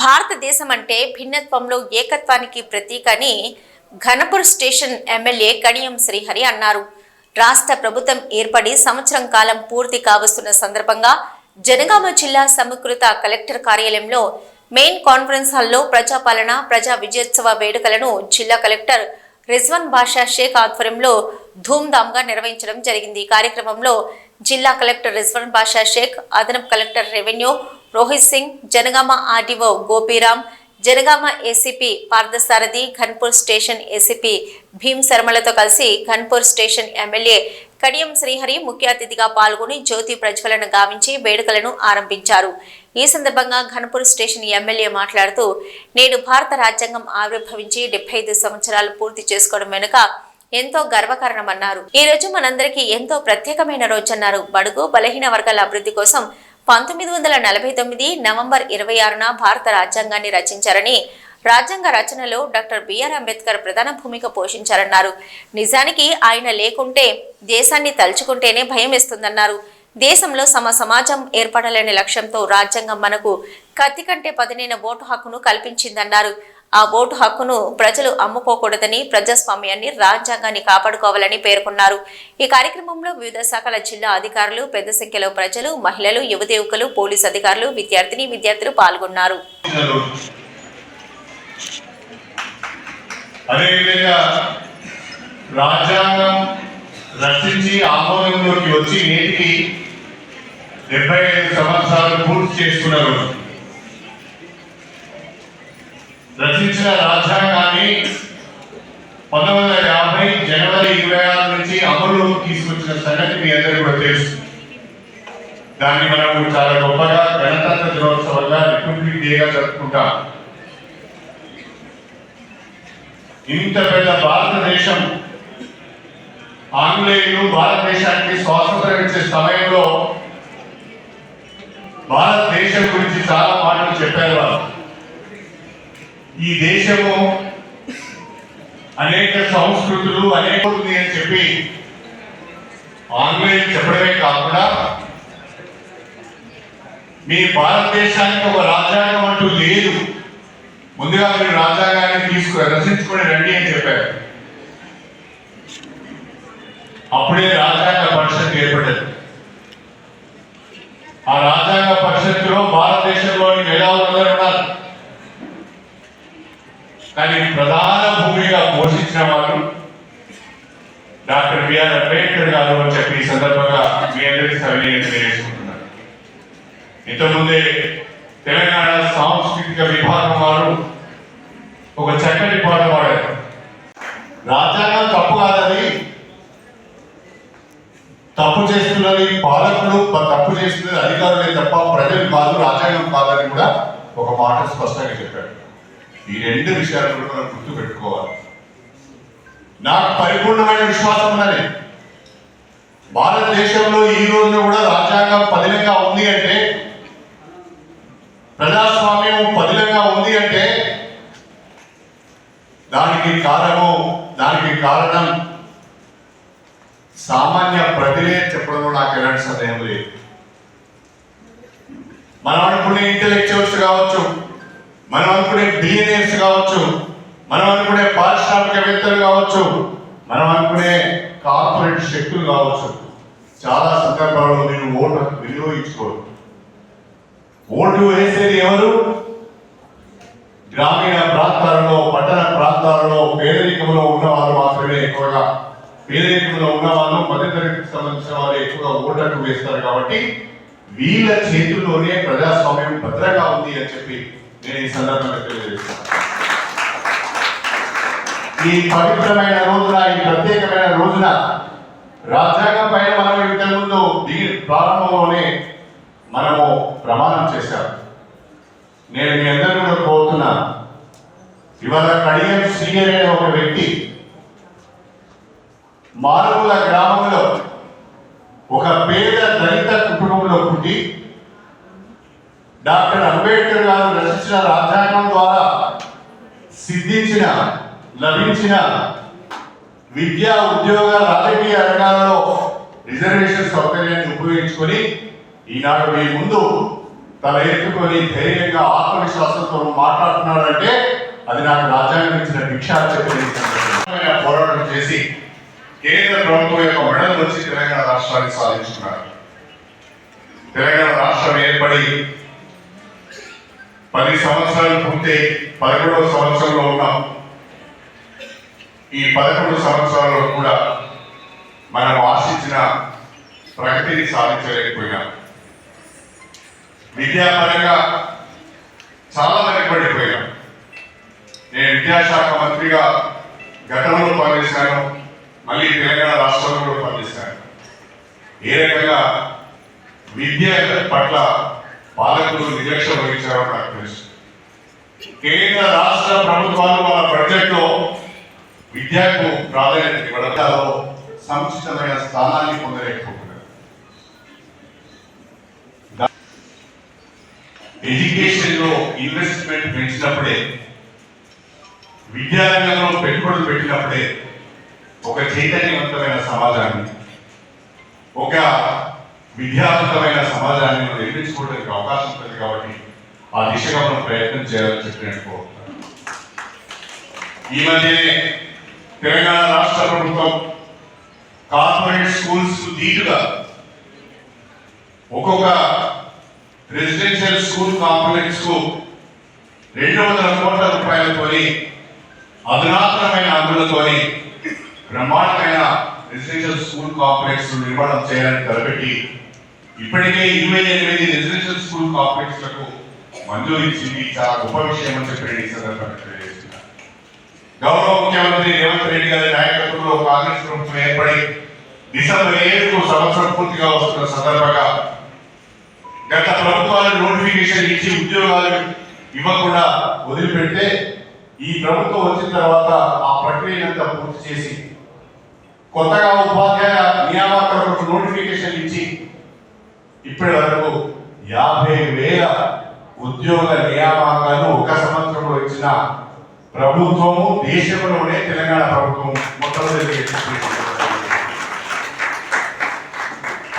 భారతదేశం అంటే భిన్నత్వంలో ఏకత్వానికి ప్రతీక అని ఘనపూర్ స్టేషన్ ఎమ్మెల్యే కడియం శ్రీహరి అన్నారు. రాష్ట్ర ప్రభుత్వం ఏర్పడి సంవత్సరం కాలం పూర్తి కావస్తున్న సందర్భంగా జనగామ జిల్లా సమకృత కలెక్టర్ కార్యాలయంలో మెయిన్ కాన్ఫరెన్స్ హాల్లో ప్రజాపాలన ప్రజా విజయోత్సవ వేడుకలను జిల్లా కలెక్టర్ రిజ్వాన్ బాషా షేక్ ఆధ్వర్యంలో ధూమ్ధామ్గా నిర్వహించడం జరిగింది. ఈ కార్యక్రమంలో జిల్లా కలెక్టర్ రిజ్వాన్ బాషా షేక్ అదనపు collector revenue Rohit Singh Jangaon RDO Gopiram Jangaon ACP Parthasarathi Ghanpur station ACP Bheem శర్మలతో కలిసి ఘన్పూర్ స్టేషన్ ఎమ్మెల్యే కడియం శ్రీహరి ముఖ్య అతిథిగా పాల్గొని జ్యోతి ప్రజ్వలన గావించి వేడుకలను ఆరంభించారు. ఈ సందర్భంగా ఘనపూర్ స్టేషన్ ఎమ్మెల్యే మాట్లాడుతూ నేడు భారత రాజ్యాంగం ఆవిర్భవించి డెబ్బై ఐదు సంవత్సరాలు పూర్తి చేసుకోవడం వెనుక ఎంతో గర్వకారణమన్నారు. ఈ రోజు మనందరికీ ఎంతో ప్రత్యేకమైన రోజన్నారు బడుగు బలహీన వర్గాల అభివృద్ధి కోసం పంతొమ్మిది వందల నలభై తొమ్మిది నవంబర్ ఇరవై ఆరున భారత రాజ్యాంగాన్ని రచించారని రాజ్యాంగ రచనలో డాక్టర్ బిఆర్ అంబేద్కర్ ప్రధాన భూమిక పోషించారన్నారు. నిజానికి ఆయన లేకుంటే దేశాన్ని తలుచుకుంటేనే భయం వేస్తుందన్నారు. దేశంలో సమ సమాజం ఏర్పడాలనే లక్ష్యంతో రాజ్యాంగం మనకు కత్తి కంటే పదినైన ఓటు హక్కును కల్పించిందన్నారు. ఆ ఓటు హక్కును ప్రజలు అమ్ముకోకూడదని ప్రజాస్వామ్యాన్ని రాజ్యాంగాన్ని కాపాడుకోవాలని పేర్కొన్నారు. ఈ కార్యక్రమంలో వివిధ శాఖల జిల్లా అధికారులు పెద్ద సంఖ్యలో ప్రజలు మహిళలు యువత యువకులు పోలీసు అధికారులు విద్యార్థిని విద్యార్థులు పాల్గొన్నారు. అదేవిధంగా రాజ్యాంగం రచించి ఆమోదంలోకి వచ్చి నేటికి డెబ్బై ఐదు సంవత్సరాలు పూర్తి చేసుకున్నారు. రచించిన రాజ్యాంగాన్ని పంతొమ్మిది వందల యాభై జనవరి ఇరవై ఆరు నుంచి అమలులోకి తీసుకొచ్చిన సంగతి మీ అందరికీ కూడా తెలుసు. దాన్ని మనం చాలా గొప్పగా గణతంత్ర దినోత్సవంగా రిపబ్లిక్ డేగా జరుపుకుంటాం. ఇంత పెద్ద భారతదేశం ఆంగ్లేయులు భారతదేశానికి స్వాతంత్రం ఇచ్చే సమయంలో భారతదేశం గురించి చాలా మాటలు చెప్పారు వాళ్ళు. ఈ దేశము అనేక సంస్కృతులు అనేక ఉంది అని చెప్పి ఆన్లైన్ చెప్పడమే కాకుండా మీ భారతదేశానికి ఒక రాజ్యాంగం అంటూ లేదు. ముందుగా మీరు రాజ్యాంగాన్ని తీసుకు రచించుకొని రండి అని చెప్పారు. అప్పుడే రాజ్యాంగం పరిషత్ ఏర్పడ్డది ఆ రాజ్యాంగ పరిషత్తులో భారతదేశంలోని మేధావులందరూ ఉన్నారు కానీ ప్రధాన భూమిగా పోషించిన వారు డాక్టర్ బిఆర్ అంబేద్కర్ గారు అని చెప్పి ఈ సందర్భంగా మీ అందరికీ సవినీయం తెలియజేసుకుంటున్నారు ఇంతకుముందే తెలంగాణ సాంస్కృతిక విభాగం వారు ఒక చక్కటి పాట పాడారు. రాజ్యాంగం తప్పు కాదని తప్పు చేస్తున్నది పాలకులు తప్పు చేస్తున్నది అధికారులే తప్ప ప్రజలు కాదు రాజ్యాంగం కాదని కూడా ఒక మాట స్పష్టంగా చెప్పాడు ఈ రెండు విషయాలు కూడా మనం గుర్తు పెట్టుకోవాలి. నాకు పరిపూర్ణమైన విశ్వాసం ఉన్నది. భారతదేశంలో ఈ రోజున కూడా రాజ్యాంగం పదిలంగా ఉంది అంటే ప్రజా పదిలంగా ఉంది అంటే దానికి కారణము దానికి కారణం సామాన్య ప్రతినే చెప్పడంలో నాకు ఎలాంటి సందేహం లేదు. మనం అనుకునే ఇంటెలెక్చువల్స్ కావచ్చు మనం అనుకునే బిలియనర్స్ కావచ్చు మనం అనుకునే పారిశ్రామికవేత్తలు కావచ్చు మనం అనుకునే కార్పొరేట్ శక్తులు కావచ్చు. చాలా సందర్భాల్లో నేను ఓటు వినియోగించుకోరు ఓటు వేసేది ఎవరు? గ్రామీణ పేదరికంలో ఉన్న వాళ్ళు మధ్యతరగతికి సంబంధించిన వారు ఎక్కువగా ఓటర్లు వేస్తారు కాబట్టి వీళ్ళ చేతుల్లోనే ప్రజాస్వామ్యం భద్రంగా ఉంది అని చెప్పి నేను ఈ సందర్భంగా తెలియజేస్తాను. ఈ పవిత్రమైన రోజున ఈ ప్రత్యేకమైన రోజున రాజ్యాంగం పైన మనం ఇంతకుముందు దిగి ప్రారంభంలోనే మనము ప్రమాణం చేశాం. నేను మీ అందరూ కూడా కోరుతున్నాను ఇవాళ కడియం శ్రీ అనే ఒక వ్యక్తి మారుమూల గ్రామంలో ఒక పేద దళిత కుటుంబంలో పుట్టి డాక్టర్ అంబేద్కర్ గారు రచించిన రాజ్యాంగం ద్వారా సిద్ధించిన లభించిన విద్యా ఉద్యోగ రాజకీయ రంగాలలో రిజర్వేషన్ సౌకర్యాన్ని ఉపయోగించుకొని ఈనాడు మీ ముందు తల ఎత్తుకొని ధైర్యంగా ఆత్మవిశ్వాసంతో మాట్లాడుతున్నాడంటే అది నాకు రాజ్యాంగం ఇచ్చిన భిక్షా అని పోరాటం చేసి కేంద్ర ప్రభుత్వం యొక్క మెడల్ వచ్చి తెలంగాణ రాష్ట్రాన్ని సాధించుకున్నారు. తెలంగాణ రాష్ట్రం ఏర్పడి పది సంవత్సరాలు పూర్తయి పదకొండవ సంవత్సరంలో ఉన్నాం ఈ పదకొండు సంవత్సరాల్లో కూడా మనం ఆశించిన ప్రగతిని సాధించలేకపోయినాం. విద్యాపరంగా చాలా వెనకబడిపోయాం నేను విద్యాశాఖ మంత్రిగా గతంలో పనిచేశాను. మళ్ళీ తెలంగాణ రాష్ట్రంలో కూడా పనిచేశాను ఏ రకంగా విద్య పట్ల పాలకులు నిర్లక్ష్యం వహించారో నాకు తెలుసు. కేంద్ర రాష్ట్ర ప్రభుత్వాలు వాళ్ళ బడ్జెట్లో విద్యకు ప్రాధాన్యత ఇవ్వడంలో సముచితమైన స్థానాన్ని పొందలేకపోతున్నారు. ఎడ్యుకేషన్లో ఇన్వెస్ట్మెంట్ పెంచినప్పుడే విద్యారంగంలో పెట్టుబడులు పెట్టినప్పుడే ఒక చైతన్యవంతమైన సమాజాన్ని ఒక విద్యావంతమైన సమాజాన్ని మనం నిర్మించుకోవడానికి అవకాశం ఉంటుంది కాబట్టి ఆ దిశగా మనం ప్రయత్నం చేయాలని చెప్పి నేను ఈ మధ్యనే తెలంగాణ రాష్ట్ర ప్రభుత్వం కార్పొరేట్ స్కూల్స్ ధీటుగా ఒక్కొక్క రెసిడెన్షియల్ స్కూల్ కాంప్లెక్స్కు రెండు వందల కోట్ల రూపాయలతోని అధునాతనమైన అందులతోని బ్రహ్మాండమైన రెసిడెన్షియల్ స్కూల్ కాంప్లెక్స్ నిర్మాణం చేయాలని తలపెట్టి ఇప్పటికే ఇరవై ఎనిమిది రెసిడెన్షియల్ స్కూల్ కాంప్లెక్స్లకు మంజూరు ఇచ్చింది. చాలా గొప్ప విషయం అని చెప్పి ఈ సందర్భంగా గౌరవ ముఖ్యమంత్రి రేవంత్ రెడ్డి గారి నాయకత్వంలో కాంగ్రెస్ ప్రభుత్వం ఏర్పడి డిసెంబర్ ఏడుకు సంవత్సరం పూర్తిగా వస్తున్న సందర్భంగా గత ప్రభుత్వాలు నోటిఫికేషన్ ఇచ్చి ఉద్యోగాలు ఇవ్వకుండా వదిలిపెడితే ఈ ప్రభుత్వం వచ్చిన తర్వాత ఆ ప్రక్రియనంతా పూర్తి చేసి కొత్తగా ఉపాధ్యాయ నియామకాలకు నోటిఫికేషన్ ఇచ్చి ఇప్పటి వరకు యాభై వేల ఉద్యోగ నియామకాలు ఒక సంవత్సరంలో ఇచ్చిన ప్రభుత్వము దేశంలోనే తెలంగాణ ప్రభుత్వం మొట్టమొదటి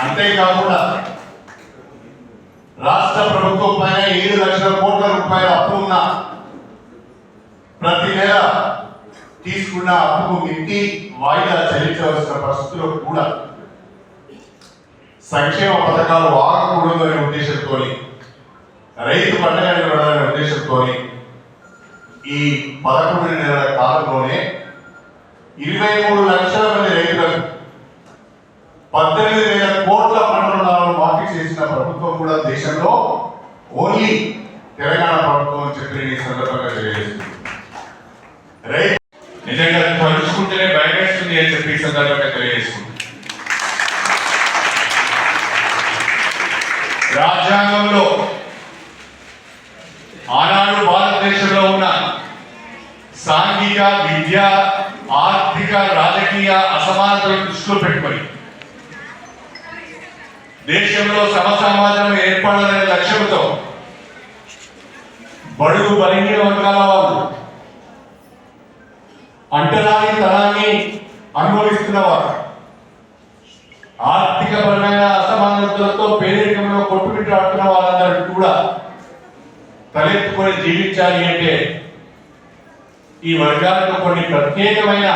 అంతేకాకుండా రాష్ట్ర ప్రభుత్వం పైన ఏడు లక్షల కోట్ల రూపాయల అప్పు ఉన్న ప్రతి నెల తీసుకున్న అప్పుకు మిట్టి వాయిదా చెల్లించవలసిన పరిస్థితుల్లో కూడా సంక్షేమ పథకాలు ఆగకూడదు అనే ఉద్దేశంతో రైతు పంటగా ఇవ్వాలనే ఉద్దేశంతో ఈ పదకొండు నెలల కాలంలోనే ఇరవై మూడు లక్షల మంది రైతులకు పద్దెనిమిది వేల కోట్ల పంట రుణాలను మాఫీ చేసిన ప్రభుత్వం కూడా దేశంలో ఓన్లీ తెలంగాణ ప్రభుత్వం చెప్పిన సందర్భంగా తెలియజేస్తుంది రైతు నిజంగా తలుచుకుంటేనే భయమేస్తుంది అని చెప్పి ఈ సందర్భంగా తెలియజేస్తుంది రాజ్యాంగంలో ఆనాడు భారతదేశంలో ఉన్న సాంఘిక విద్య ఆర్థిక రాజకీయ అసమానతలను దృష్టిలో పెట్టుకొని. దేశంలో సమసమాజం ఏర్పడాలనే లక్ష్యంతో బడుగు బలహీన వర్గాల వాళ్ళు అంటరాని తనాన్ని అనుభవిస్తున్నవారు ఆర్థిక పరమైన అసమానతలతో పేదరికంలో కొట్టుమిట్టాడుతున్న వాళ్ళందరూ కూడా తలెత్తుకొని జీవించాలి అంటే ఈ వర్గాలకు కొన్ని ప్రత్యేకమైన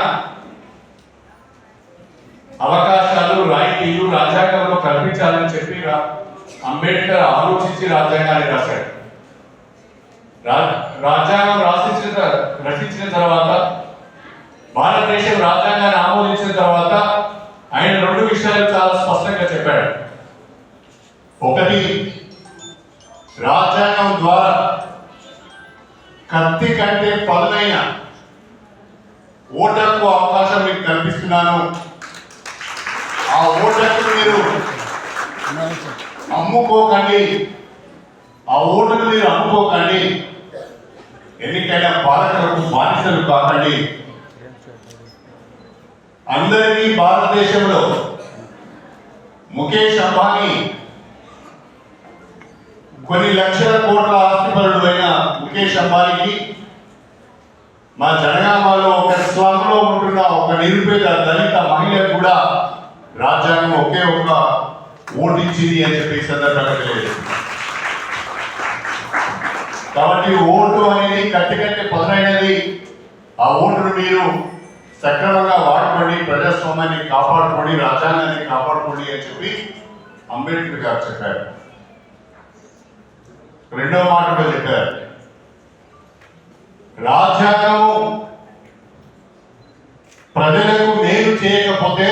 అవకాశాలు రాయితీలు రాజ్యాంగంలో కల్పించాలని చెప్పి అంబేద్కర్ ఆలోచించి రాజ్యాంగాన్ని రాశాడు. రాజ్యాంగం రాసించిన రచించిన తర్వాత భారతదేశం రాజ్యాంగాన్ని ఆమోదించిన తర్వాత ఆయన రెండు విషయాలు చాలా స్పష్టంగా చెప్పాడు. ఒకటి పదునైన ఓటర్కు అవకాశం మీకు కల్పిస్తున్నాను. ఆ ఓటర్కు మీరు అమ్ముకోకండి. ఆ ఓటును మీరు అమ్ముకోకండి. ఎన్నికైనా పాలకులకు బానిసలు కాకండి. అందరినీ భారతదేశంలో ముఖేష్ అంబానీ కొన్ని లక్షల కోట్ల ఆస్తిపరుడు అయిన ముఖేష్ అంబానీకి మా జనగామలో ఒక స్లమ్లో ఉంటున్న ఒక నిరుపేద దళిత మహిళ కూడా రాజ్యాంగం ఒకే ఒక ఓటు ఇచ్చింది అని చెప్పి సందర్భంగా తెలియజేస్తుంది. కాబట్టి ఓటు అనేది కట్టికట్టి కట్టి పదునైనది. ఆ ఓటును మీరు సక్రమంగా వాడుకోండి ప్రజాస్వామ్యాన్ని కాపాడుకోండి రాజ్యాంగాన్ని కాపాడుకోండి అని చెప్పి అంబేద్కర్ గారు చెప్పారు. రెండవ మాట కూడా చెప్పారు. రాజ్యాంగము ప్రజలకు మేలు చేయకపోతే